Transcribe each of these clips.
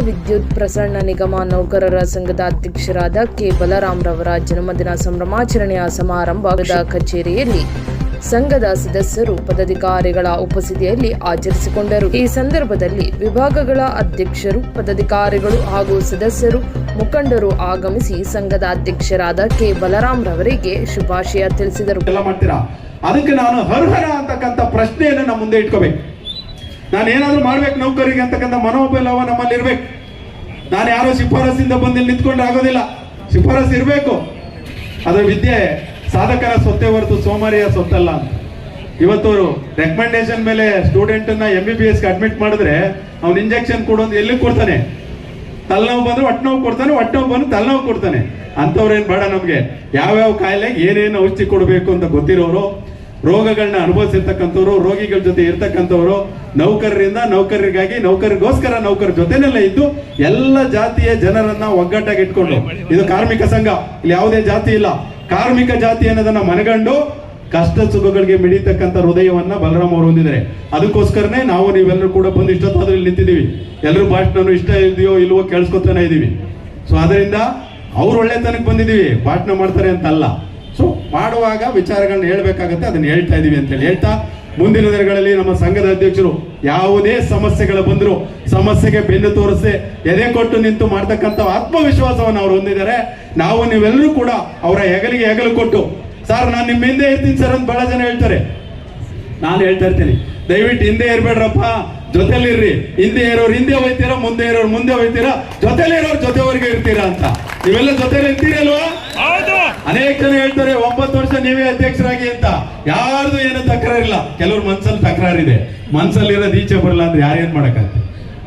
ವಿದ್ಯುತ್ ಪ್ರಸರಣ ನಿಗಮ ನೌಕರರ ಸಂಘದ ಅಧ್ಯಕ್ಷರಾದ ಕೆ. ಬಲರಾಮ್ರವರ ಜನ್ಮದಿನ ಸಂಭ್ರಮಾಚರಣೆಯ ಸಮಾರಂಭದ ಕಚೇರಿಯಲ್ಲಿ ಸಂಘದ ಸದಸ್ಯರು, ಪದಾಧಿಕಾರಿಗಳ ಉಪಸ್ಥಿತಿಯಲ್ಲಿ ಆಚರಿಸಿಕೊಂಡರು. ಈ ಸಂದರ್ಭದಲ್ಲಿ ವಿಭಾಗಗಳ ಅಧ್ಯಕ್ಷರು, ಪದಾಧಿಕಾರಿಗಳು ಹಾಗೂ ಸದಸ್ಯರು, ಮುಖಂಡರು ಆಗಮಿಸಿ ಸಂಘದ ಅಧ್ಯಕ್ಷರಾದ ಕೆ. ಬಲರಾಮ್ರವರಿಗೆ ಶುಭಾಶಯ ತಿಳಿಸಿದರು. ಅದಕ್ಕೆ ನಾನು ಅರ್ಹರ ಅಂತಕ್ಕಂಥ ಪ್ರಶ್ನೆಯನ್ನು ಮುಂದೆ ಇಟ್ಕೋಬೇಕು. ನಾನು ಏನಾದ್ರು ಮಾಡ್ಬೇಕು ನೌಕರಿಗೆ ಅಂತಕ್ಕಂಥ ಮನೋಬಲವ ನಮ್ಮಲ್ಲಿ ಇರ್ಬೇಕು ನಾನು ಯಾರೋ ಶಿಫಾರಸಿಂದ ಬಂದು ನಿಂತ್ಕೊಂಡ್ರೆ ಆಗೋದಿಲ್ಲ. ಶಿಫಾರಸ್ ಇರಬೇಕು. ಅದರ ವಿದ್ಯೆ. ಸಾಧಕರ ಸೊತ್ತೆ ಹೊರತು ಸೋಮಾರಿಯ ಸೊತ್ತಲ್ಲ ಇವತ್ತು ರೆಕಮೆಂಡೇಶನ್ ಮೇಲೆ ಸ್ಟೂಡೆಂಟನ್ನ ಎಂ ಬಿ ಬಿ ಎಸ್ಗೆ ಅಡ್ಮಿಟ್ ಮಾಡಿದ್ರೆ ಅವ್ನು ಇಂಜೆಕ್ಷನ್ ಕೊಡೋದು ಎಲ್ಲಿ ಕೊಡ್ತಾನೆ? ತಲೆನೋವು ಬಂದ್ರೆ ಹೊಟ್ಟೆ ಕೊಡ್ತಾನೆ ಹೊಟ್ಟೆ ನೋವು ಬಂದ್ರೆ ತಲೆನೋವು ಕೊಡ್ತಾನೆ. ಅಂಥವ್ರೇನು ಬೇಡ ನಮಗೆ. ಯಾವ್ಯಾವ ಕಾಯಿಲೆಗೆ ಏನೇನು ಔಷಧಿ ಕೊಡಬೇಕು ಅಂತ ಗೊತ್ತಿರೋರು ರೋಗಗಳನ್ನ ಅನುಭವಿಸಿರ್ತಕ್ಕಂಥವ್ರು, ರೋಗಿಗಳ ಜೊತೆ ಇರ್ತಕ್ಕಂಥವ್ರು, ನೌಕರರಿಂದ ನೌಕರರಿಗಾಗಿ ನೌಕರಿಗೋಸ್ಕರ ನೌಕರ ಜೊತೆನೆಲ್ಲ ಇದ್ದು ಎಲ್ಲ ಜಾತಿಯ ಜನರನ್ನ ಒಗ್ಗಟ್ಟಾಗಿ ಇಟ್ಕೊಂಡು, ಇದು ಕಾರ್ಮಿಕ ಸಂಘ, ಇಲ್ಲಿ ಯಾವುದೇ ಜಾತಿ ಇಲ್ಲ. ಕಾರ್ಮಿಕ ಜಾತಿ ಅನ್ನೋದನ್ನ ಮನಗಂಡು ಕಷ್ಟ ಸುಖಗಳಿಗೆ ಮಿಡಿತಕ್ಕಂಥ ಹೃದಯವನ್ನ ಬಲರಾಮ್ ಅವರು ಹೊಂದಿದ್ದಾರೆ. ಅದಕ್ಕೋಸ್ಕರನೇ ನಾವು ನೀವೆಲ್ಲರೂ ಕೂಡ ಬಂದು ಇಷ್ಟೊತ್ತಾದ್ರೂ ಇಲ್ಲಿ ನಿಂತಿದ್ದೀವಿ. ಎಲ್ಲರೂ ಭಾಷಣ ಇಷ್ಟ ಇದೆಯೋ ಇಲ್ವೋ ಕೇಳಿಸ್ಕೊತಾನೆ ಇದ್ದೀವಿ ಸೊ ಅದರಿಂದ ಅವ್ರು ಒಳ್ಳೆತನಕ್ಕೆ ಬಂದಿದ್ದೀವಿ. ಭಾಷಣ ಮಾಡ್ತಾರೆ ಅಂತಲ್ಲ. ಮಾಡುವಾಗ ವಿಚಾರಗಳನ್ನ ಹೇಳ್ಬೇಕಾಗತ್ತೆ, ಅದನ್ನ ಹೇಳ್ತಾ ಇದೀವಿ ಅಂತೇಳಿ ಹೇಳ್ತಾ, ಮುಂದಿನ ದಿನಗಳಲ್ಲಿ ನಮ್ಮ ಸಂಘದ ಅಧ್ಯಕ್ಷರು ಯಾವುದೇ ಸಮಸ್ಯೆಗಳು ಬಂದರೂ, ಸಮಸ್ಯೆಗೆ ಬೆನ್ನು ತೋರಿಸಿ, ಎದೆ ಕೊಟ್ಟು ನಿಂತು ಮಾಡ್ತಕ್ಕಂಥ ಆತ್ಮವಿಶ್ವಾಸವನ್ನು ಅವ್ರು ಹೊಂದಿದ್ದಾರೆ. ನಾವು ನೀವೆಲ್ಲರೂ ಕೂಡ ಅವರ ಹೆಗಲಿಗೆ ಹೆಗಲು ಕೊಟ್ಟು, ಸರ್, ನಾನು ನಿಮ್ಮ ಹಿಂದೆ ಇರ್ತೀನಿ ಸರ್ ಅಂತ ಬಹಳ ಜನ ಹೇಳ್ತಾರೆ. ನಾನು ಹೇಳ್ತಾ ಇರ್ತೀನಿ. ದಯವಿಟ್ಟು ಹಿಂದೆ ಇರ್ಬೇಡ್ರಪ್ಪ, ಜೊತೆಲಿರ್ರಿ. ಹಿಂದೆ ಇರೋರು ಹಿಂದೆ ಹೋಯ್ತೀರಾ ಮುಂದೆ ಇರೋರು ಮುಂದೆ ಹೋಯ್ತೀರಾ ಜೊತೆಲಿರೋರು ಜೊತೆವರೆಗೆ ಇರ್ತೀರಾ ಅಂತ. ನೀವೆಲ್ಲ ಜೊತೆಲಿ ಇರ್ತೀರಲ್ವಾ? ಅನೇಕ ಜನ ಹೇಳ್ತಾರೆ, ಒಂಬತ್ತು ವರ್ಷ ನೀವೇ ಅಧ್ಯಕ್ಷರಾಗಿ ಅಂತ. ಯಾರ್ದು ಏನು ತಕರಾರಿಲ್ಲ. ಕೆಲವ್ರ ಮನ್ಸಲ್ಲಿ ತಕರಾರಿದೆ. ಮನ್ಸಲ್ಲಿ ಇರೋದು ಈಚೆ ಬರಲ್ಲ ಅಂದ್ರೆ ಯಾರೇನ್ ಮಾಡಕ್ಕಾಗುತ್ತೆ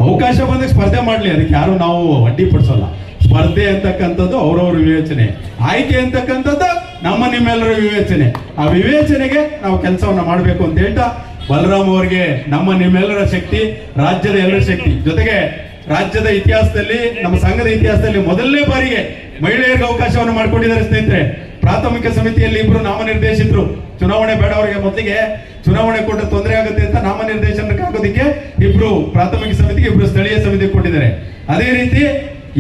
ಅವಕಾಶ ಬಂದಾಗ ಸ್ಪರ್ಧೆ ಮಾಡ್ಲಿ. ಅದಕ್ಕೆ ಯಾರು ನಾವು ಅಡ್ಡಿ ಪಡಿಸೋಲ್ಲ. ಸ್ಪರ್ಧೆ ಅಂತಕ್ಕಂಥದ್ದು ಅವ್ರವ್ರ ವಿವೇಚನೆ. ಆಯ್ಕೆ ಅಂತಕ್ಕಂಥದ್ದು ನಮ್ಮ ನಿಮ್ಮೆಲ್ಲರ ವಿವೇಚನೆ. ಆ ವಿವೇಚನೆಗೆ ನಾವು ಕೆಲಸವನ್ನ ಮಾಡಬೇಕು ಅಂತ ಹೇಳ್ತಾ, ಬಲರಾಮ್ ಅವರಿಗೆ ನಮ್ಮ ನಿಮ್ಮೆಲ್ಲರ ಶಕ್ತಿ, ರಾಜ್ಯದ ಎಲ್ಲರ ಶಕ್ತಿ. ಜೊತೆಗೆ ರಾಜ್ಯದ ಇತಿಹಾಸದಲ್ಲಿ, ನಮ್ಮ ಸಂಘದ ಇತಿಹಾಸದಲ್ಲಿ ಮೊದಲನೇ ಬಾರಿಗೆ ಮಹಿಳೆಯರಿಗೆ ಅವಕಾಶವನ್ನು ಮಾಡಿಕೊಂಡಿದ್ದಾರೆ ಸ್ನೇಹಿತರೆ. ಪ್ರಾಥಮಿಕ ಸಮಿತಿಯಲ್ಲಿ ಇಬ್ರು ನಾಮನಿರ್ದೇಶಿತರು. ಚುನಾವಣೆ ಬೇಡ ಅವರಿಗೆ ಮೊದಲಿಗೆ ಚುನಾವಣೆ ಕೊಟ್ಟ ತೊಂದರೆ ಆಗುತ್ತೆ ಅಂತ ನಾಮನಿರ್ದೇಶನಕ್ಕಾಗೋದಿಕ್ಕೆ ಇಬ್ರು ಪ್ರಾಥಮಿಕ ಸಮಿತಿಗೆ ಇಬ್ರು ಸ್ಥಳೀಯ ಸಮಿತಿ ಕೊಟ್ಟಿದ್ದಾರೆ. ಅದೇ ರೀತಿ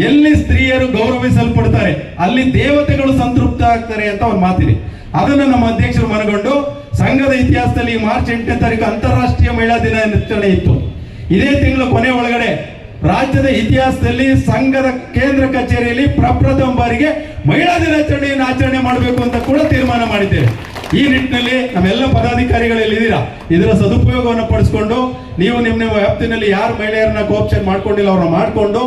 ಎಲ್ಲಿ ಸ್ತ್ರೀಯರು ಗೌರವಿಸಲ್ಪಡ್ತಾರೆ, ಅಲ್ಲಿ ದೇವತೆಗಳು ಸಂತೃಪ್ತ ಆಗ್ತಾರೆ ಅಂತ ಒಂದು ಮಾತಿದೆ. ಅದನ್ನ ನಮ್ಮ ಅಧ್ಯಕ್ಷರು ಮನಗೊಂಡು ಸಂಘದ ಇತಿಹಾಸದಲ್ಲಿ ಮಾರ್ಚ್ ಎಂಟನೇ ತಾರೀಕು ಅಂತಾರಾಷ್ಟ್ರೀಯ ಮಹಿಳಾ ದಿನಾಚರಣೆ ಇತ್ತು. ಇದೇ ತಿಂಗಳ ಕೊನೆ ಒಳಗಡೆ ರಾಜ್ಯದ ಇತಿಹಾಸದಲ್ಲಿ ಸಂಘದ ಕೇಂದ್ರ ಕಚೇರಿಯಲ್ಲಿ ಪ್ರಪ್ರಥಮ ಬಾರಿಗೆ ಮಹಿಳಾ ದಿನಾಚರಣೆಯನ್ನು ಆಚರಣೆ ಮಾಡಬೇಕು ಅಂತ ಕೂಡ ತೀರ್ಮಾನ ಮಾಡಿದ್ದೇವೆ. ಈ ನಿಟ್ಟಿನಲ್ಲಿ ನಮ್ಮೆಲ್ಲ ಪದಾಧಿಕಾರಿಗಳು ಇದ್ದೀರಾ ಇದರ ಸದುಪಯೋಗವನ್ನು ಪಡಿಸ್ಕೊಂಡು ನೀವು ನಿಮ್ಮ ನಿಮ್ಮ ವ್ಯಾಪ್ತಿನಲ್ಲಿ ಯಾರು ಮಹಿಳೆಯರನ್ನ ಕೋಪ್ಚರ್ ಮಾಡ್ಕೊಂಡಿಲ್ಲ ಅವ್ರನ್ನ ಮಾಡಿಕೊಂಡು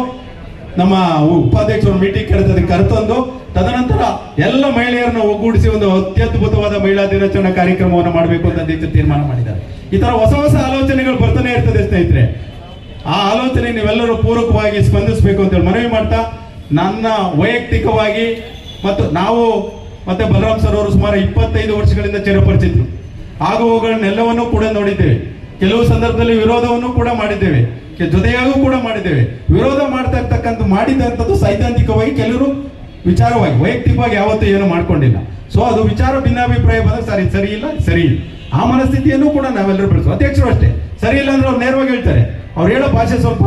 ನಮ್ಮ ಉಪಾಧ್ಯಕ್ಷರು ಮೀಟಿಂಗ್ ಕರೆತದಕ್ಕೆ ಕರೆತಂದು ತದನಂತರ ಎಲ್ಲ ಮಹಿಳೆಯರನ್ನ ಒಗ್ಗೂಡಿಸಿ ಒಂದು ಅತ್ಯದ್ಭುತವಾದ ಮಹಿಳಾ ದಿನಾಚರಣೆ ಕಾರ್ಯಕ್ರಮವನ್ನು ಮಾಡಬೇಕು ಅಂತ ತೀರ್ಮಾನ ಮಾಡಿದ್ದಾರೆ. ಈ ತರ ಹೊಸ ಹೊಸ ಆಲೋಚನೆಗಳು ಬರ್ತಾನೆ ಇರ್ತದೆ ಸ್ನೇಹಿತರೆ. ಆ ಆಲೋಚನೆ ನೀವೆಲ್ಲರೂ ಪೂರಕವಾಗಿ ಸ್ಪಂದಿಸಬೇಕು ಅಂತೇಳಿ ಮನವಿ ಮಾಡ್ತಾ, ನನ್ನ ವೈಯಕ್ತಿಕವಾಗಿ ಮತ್ತು ನಾವು ಮತ್ತೆ ಬಲರಾಮ್ ಸರ್ ಅವರು ಸುಮಾರು ಇಪ್ಪತ್ತೈದು ವರ್ಷಗಳಿಂದ ಚಿರಪರಿಚಿತರು ಆಗುವುಗಳನ್ನೆಲ್ಲವನ್ನೂ ಕೂಡ ನೋಡಿದ್ದೇವೆ. ಕೆಲವು ಸಂದರ್ಭದಲ್ಲಿ ವಿರೋಧವನ್ನು ಕೂಡ ಮಾಡಿದ್ದೇವೆ. ಜೊತೆಯಾಗೂ ಕೂಡ ಮಾಡಿದ್ದೇವೆ. ವಿರೋಧ ಮಾಡ್ತಾ ಇರ್ತಕ್ಕಂಥ ಮಾಡಿದಂಥದ್ದು ಸೈದ್ಧಾಂತಿಕವಾಗಿ ಕೆಲವರು ವಿಚಾರವಾಗಿ, ವೈಯಕ್ತಿಕವಾಗಿ ಯಾವತ್ತೂ ಏನು ಮಾಡ್ಕೊಂಡಿಲ್ಲ. ಸೊ ಅದು ವಿಚಾರ ಭಿನ್ನಾಭಿಪ್ರಾಯ ಬಂದಾಗ ಸರಿ ಸರಿ ಇಲ್ಲ ಸರಿ ಇಲ್ಲ. ಆ ಮನಸ್ಥಿತಿಯನ್ನು ಕೂಡ ನಾವೆಲ್ಲರೂ ಬೆಳೆಸೋ ಅಧ್ಯಕ್ಷರು ಅಷ್ಟೇ. ಸರಿ ಇಲ್ಲ ಅಂದ್ರೆ ಅವ್ರು ನೇರವಾಗಿ ಹೇಳ್ತಾರೆ. ಅವ್ರು ಹೇಳೋ ಭಾಷೆ ಸ್ವಲ್ಪ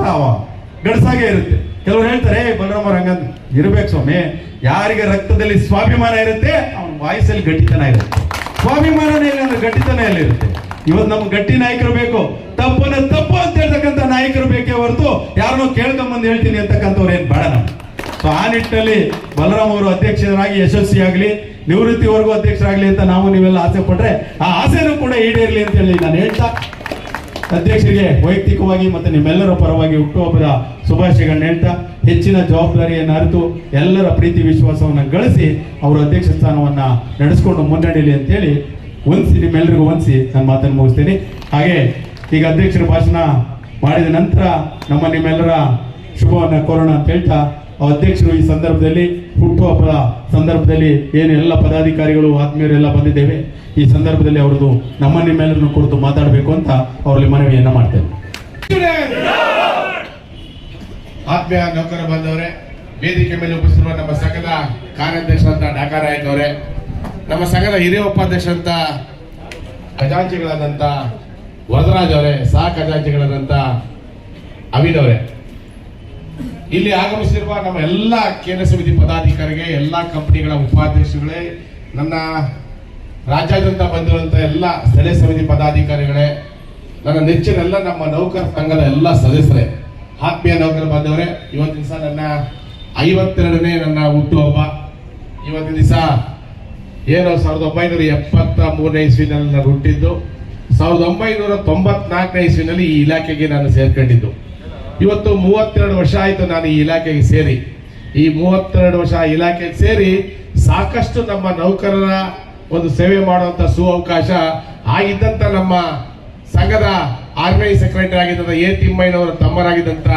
ಗಡ್ಸಾಗೆ ಇರುತ್ತೆ. ಕೆಲವ್ರು ಹೇಳ್ತಾರೆ "ಏ, ಬಲರಾಮ್ ಹಂಗಂತ ಇರ್ಬೇಕು ಸ್ವಾಮಿ. ಯಾರಿಗೆ ರಕ್ತದಲ್ಲಿ ಸ್ವಾಭಿಮಾನ ಇರುತ್ತೆ ಅವನ ವಾಯ್ಸಲ್ಲಿ ಗಟ್ಟಿತನ ಇರುತ್ತೆ. ಸ್ವಾಭಿಮಾನನೇ ಇಲ್ಲ ಅಂದ್ರೆ ಗಟ್ಟಿತನ ಇರುತ್ತೆ ಇವತ್ತು ನಮ್ಗೆ ಗಟ್ಟಿ ನಾಯಕರು ಬೇಕು. ತಪ್ಪನ್ನ ತಪ್ಪು ಅಂತ ಹೇಳ್ತಕ್ಕಂಥ ನಾಯಕರು ಬೇಕೇ ಹೊರತು ಯಾರನ್ನೋ ಕೇಳ್ಕೊಂಬಂದು ಹೇಳ್ತೀನಿ ಅಂತಕ್ಕಂಥವ್ರು ಏನು ಬೇಡ ನಮ್ಗೆ. ಸೊ ಆ ನಿಟ್ಟಿನಲ್ಲಿ ಬಲರಾಮ್ ಅವರು ಅಧ್ಯಕ್ಷರಾಗಿ ಯಶಸ್ವಿಯಾಗಲಿ ನಿವೃತ್ತಿವರೆಗೂ ಅಧ್ಯಕ್ಷರಾಗಲಿ ಅಂತ ನಾವು ನೀವೆಲ್ಲ ಆಸೆ ಪಟ್ರೆ ಆ ಆಸೆನೂ ಕೂಡ ಈಡೇರಲಿ ಅಂತ ಹೇಳಿ ನಾನು ಹೇಳ್ತಾ ಅಧ್ಯಕ್ಷರಿಗೆ ವೈಯಕ್ತಿಕವಾಗಿ ಮತ್ತು ನಿಮ್ಮೆಲ್ಲರ ಪರವಾಗಿ ಹುಟ್ಟುಹಬ್ಬದ ಶುಭಾಶಯಗಳನ್ನ ಹೇಳ್ತಾ ಹೆಚ್ಚಿನ ಜವಾಬ್ದಾರಿಯನ್ನು ಅರಿತು ಎಲ್ಲರ ಪ್ರೀತಿ, ವಿಶ್ವಾಸವನ್ನು ಗಳಿಸಿ ಅವರು ಅಧ್ಯಕ್ಷ ಸ್ಥಾನವನ್ನು ನಡೆಸಿಕೊಂಡು ಮುನ್ನಡೆಯಲಿ ಅಂತೇಳಿ ಹೊಂದಿಸಿ ನಿಮ್ಮೆಲ್ಲರಿಗೂ ಹೊಂದಿಸಿ ನಾನು ಮಾತನ್ನು ಮುಗಿಸ್ತೀನಿ. ಹಾಗೆ ಈಗ ಅಧ್ಯಕ್ಷರ ಭಾಷಣ ಮಾಡಿದ ನಂತರ ನಮ್ಮ ನಿಮ್ಮೆಲ್ಲರ ಶುಭವನ್ನು ಕೋರೋಣ ಅಂತ ಹೇಳ್ತಾ ಅಧ್ಯಕ್ಷರು ಈ ಸಂದರ್ಭದಲ್ಲಿ ಹುಟ್ಟುಹಬ್ಬದ ಸಂದರ್ಭದಲ್ಲಿ ಏನು ಎಲ್ಲ ಪದಾಧಿಕಾರಿಗಳು ಆತ್ಮೀಯರೆಲ್ಲ ಬಂದಿದ್ದೇವೆ, ಈ ಸಂದರ್ಭದಲ್ಲಿ ಅವರದು ನಮ್ಮ ನಿಮ್ಮೆಲ್ಲರನ್ನು ಕುರಿತು ಮಾತಾಡಬೇಕು ಅಂತ ಅವರಲ್ಲಿ ಮನವಿಯನ್ನು ಮಾಡ್ತೇನೆ. ಆತ್ಮೀಯ ನೌಕರ ಬಂದವರೇ, ವೇದಿಕೆ ಮೇಲೆ ಉಪಸ್ಥಿರುವ ನಮ್ಮ ಸಂಘದ ಕಾರ್ಯಾಧ್ಯಕ್ಷರಂತ ಡಾಕಾರ ಆಯ್ತು ಅವರೇ, ನಮ್ಮ ಸಂಘದ ಹಿರಿಯ ಉಪಾಧ್ಯಕ್ಷರಂತ ಖಜಾಂಚಿಗಳಾದಂಥ ವರದರಾಜ್ ಅವರೇ, ಸಹ ಖಜಾಂಚಿಗಳಾದಂಥ ಅವಿದ್ ಅವರೇ. ಇಲ್ಲಿ ಆಗಮಿಸಿರುವ ನಮ್ಮ ಎಲ್ಲ ಕೇಂದ್ರ ಸಮಿತಿ ಪದಾಧಿಕಾರಿಗೆ, ಎಲ್ಲ ಕಂಪನಿಗಳ ಉಪಾಧ್ಯಕ್ಷಗಳೇ ನನ್ನ ರಾಜ್ಯಾದ್ಯಂತ ಬಂದಿರುವಂಥ ಎಲ್ಲ ಸ್ಥಳೀಯ ಸಮಿತಿ ಪದಾಧಿಕಾರಿಗಳೇ, ನನ್ನ ನೆಚ್ಚಿನ ಎಲ್ಲ ನಮ್ಮ ನೌಕರ ಸಂಘದ ಎಲ್ಲ ಸದಸ್ಯರೇ, ಆತ್ಮೀಯ ನೌಕರ ಬಂದವರೇ, ಇವತ್ತಿನ ದಿವಸ ನನ್ನ ಐವತ್ತೆರಡನೇ ನನ್ನ ಹುಟ್ಟುಹಬ್ಬ ಇವತ್ತಿನ ದಿವಸ ಏನು ಸಾವಿರದ ಒಂಬೈನೂರ ಎಪ್ಪತ್ತ ಮೂರನೇ ಇಸ್ವಿನಲ್ಲಿ ನಾನು ಹುಟ್ಟಿದ್ದು, ಸಾವಿರದ ಒಂಬೈನೂರ ತೊಂಬತ್ನಾಲ್ಕನೇ ಇಸ್ವಿನಲ್ಲಿ ಈ ಇಲಾಖೆಗೆ ನಾನು ಸೇರ್ಕೊಂಡಿದ್ದು. ಇವತ್ತು ಮೂವತ್ತೆರಡು ವರ್ಷ ಆಯಿತು ನಾನು ಈ ಇಲಾಖೆಗೆ ಸೇರಿ. ಈ ಮೂವತ್ತೆರಡು ವರ್ಷ ಇಲಾಖೆಗೆ ಸೇರಿ ಸಾಕಷ್ಟು ನಮ್ಮ ನೌಕರರ ಒಂದು ಸೇವೆ ಮಾಡುವಂತ ಸುವಕಾಶ ಆಗಿದ್ದಂಥ ನಮ್ಮ ಸಂಘದ ಆರ್ಗನೈಸ್ ಸೆಕ್ರೆಟರಿ ಆಗಿದ್ದಂಥ ಎ ತಿಮ್ಮಯ್ಯನವರ ತಮ್ಮರಾಗಿದ್ದಂಥ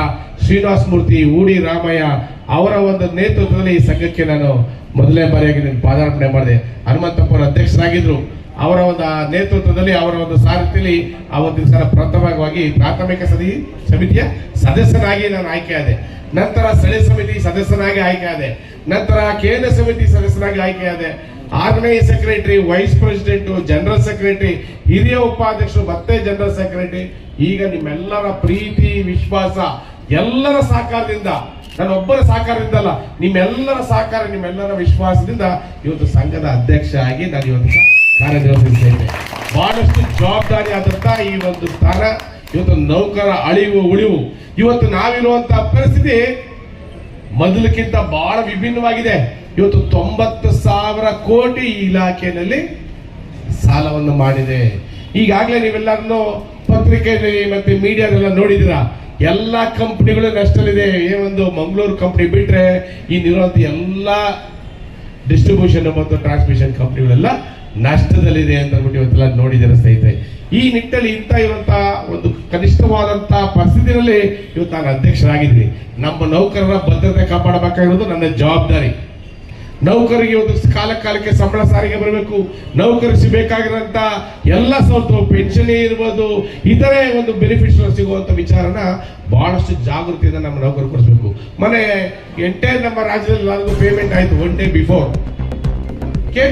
ಶ್ರೀನಿವಾಸ ಮೂರ್ತಿ ಊಡಿ ರಾಮಯ್ಯ ಅವರ ಒಂದು ನೇತೃತ್ವದಲ್ಲಿ ಈ ಸಂಘಕ್ಕೆ ನಾನು ಮೊದಲನೇ ಬಾರಿಯಾಗಿ ನಾನು ಪಾದಾರ್ಪಣೆ ಮಾಡಿದೆ. ಹನುಮಂತಪ್ಪರ ಅಧ್ಯಕ್ಷರಾಗಿದ್ರು. ಅವರ ಒಂದು ನೇತೃತ್ವದಲ್ಲಿ, ಅವರ ಒಂದು ಸಾರಥ್ಯದಲ್ಲಿ ಅವತ್ತಿನ ಸಲ ಪ್ರಥಮವಾಗಿ ಪ್ರಾಥಮಿಕ ಸದಿ ಸಮಿತಿಯ ಸದಸ್ಯನಾಗಿ ನಾನು ಆಯ್ಕೆಯಾದೆ ನಂತರ ಸ್ಥಳೀಯ ಸಮಿತಿ ಸದಸ್ಯನಾಗಿ ಆಯ್ಕೆಯಾದೆ ನಂತರ ಕೇಂದ್ರ ಸಮಿತಿ ಸದಸ್ಯನಾಗಿ ಆಯ್ಕೆಯಾದೆ organise secretary, vice president, general secretary, ಹಿರಿಯ ಉಪಾಧ್ಯಕ್ಷರು, ಮತ್ತೆ ಜನರಲ್ ಸೆಕ್ರೆಟರಿ. ಈಗ ನಿಮ್ಮೆಲ್ಲರ ಪ್ರೀತಿ, ವಿಶ್ವಾಸ, ಎಲ್ಲರ ಸಹಕಾರದಿಂದ, ನಾನು ಒಬ್ಬರ ಸಹಕಾರದಿಂದಲ್ಲ ನಿಮ್ಮೆಲ್ಲರ ಸಹಕಾರ, ನಿಮ್ಮೆಲ್ಲರ ವಿಶ್ವಾಸದಿಂದ ಇವತ್ತು ಸಂಘದ ಅಧ್ಯಕ್ಷ ಆಗಿ ನಾನು ಇವತ್ತು ಕಾರ್ಯನಿರ್ವಹಿಸ್ತಾ ಇದೆ. ಬಹಳಷ್ಟು ಜವಾಬ್ದಾರಿ ಆದಂತ ಈ ಒಂದು ಸ್ಥಾನ, ಇವತ್ತು ನೌಕರ ಅಳಿವು, ಉಳಿವು. ಇವತ್ತು ನಾವಿರುವಂತಹ ಪರಿಸ್ಥಿತಿ ಮೊದಲಕ್ಕಿಂತ ಬಹಳ ವಿಭಿನ್ನವಾಗಿದೆ. ಇವತ್ತು ತೊಂಬತ್ತು ಸಾವಿರ ಕೋಟಿ ಈ ಇಲಾಖೆಯಲ್ಲಿ ಸಾಲವನ್ನು ಮಾಡಿದೆ. ಈಗಾಗಲೇ ನೀವೆಲ್ಲರನ್ನು ಪತ್ರಿಕೆಯಲ್ಲಿ ಮತ್ತೆ ಮೀಡಿಯಾದೆಲ್ಲ ನೋಡಿದಿರಾ ಎಲ್ಲ ಕಂಪ್ನಿಗಳು ಕಂಪನಿಗಳು ಏ ಒಂದು ಮಂಗಳೂರು ಕಂಪನಿ ಬಿಟ್ರೆ ನಿರುವಂತ ಎಲ್ಲ ಡಿಸ್ಟ್ರಿಬ್ಯೂಷನ್ ಮತ್ತು ಟ್ರಾನ್ಸ್ಮಿಷನ್ ಕಂಪನಿಗಳೆಲ್ಲ ನಷ್ಟದಲ್ಲಿದೆ ಅಂತ ಅಂದ್ಬಿಟ್ಟು ಇವತ್ತೆಲ್ಲ ನೋಡಿದರೆ ಸ್ನೇಹಿತರೆ. ಈ ನಿಟ್ಟಲ್ಲಿ ಇಂಥ ಇರುವಂತಹ ಒಂದು ಕನಿಷ್ಠವಾದಂತಹ ಪರಿಸ್ಥಿತಿಯಲ್ಲಿ ಇವತ್ತು ನಾನು ಅಧ್ಯಕ್ಷರಾಗಿದ್ದೀನಿ. ನಮ್ಮ ನೌಕರರ ಭದ್ರತೆ ಕಾಪಾಡಬೇಕಾಗಿರೋದು ನನ್ನ ಜವಾಬ್ದಾರಿ. ನೌಕರಿಗೆ ಇವತ್ತು ಕಾಲ ಕಾಲಕ್ಕೆ ಸಂಬಳ ಸಾರಿಗೆ ಬರಬೇಕು. ನೌಕರಿಗೆ ಬೇಕಾಗಿರೋಂಥ ಎಲ್ಲ ಸ್ವಲ್ಪ ಪೆನ್ಷನ್ ಇರ್ಬೋದು, ಇತರೆ ಒಂದು ಬೆನಿಫಿಟ್ಸ್ ಸಿಗುವಂತ ವಿಚಾರನ ಬಹಳಷ್ಟು ಜಾಗೃತಿಯಿಂದ ನಮ್ಮ ನೌಕರು ಕೊಡಿಸ್ಬೇಕು. ಮನೆ ಎಂಟೇ ನಮ್ಮ ರಾಜ್ಯದಲ್ಲಿ ಪೇಮೆಂಟ್ ಆಯ್ತು ಒನ್ ಡೇ ಬಿಫೋರ್ ಕೆ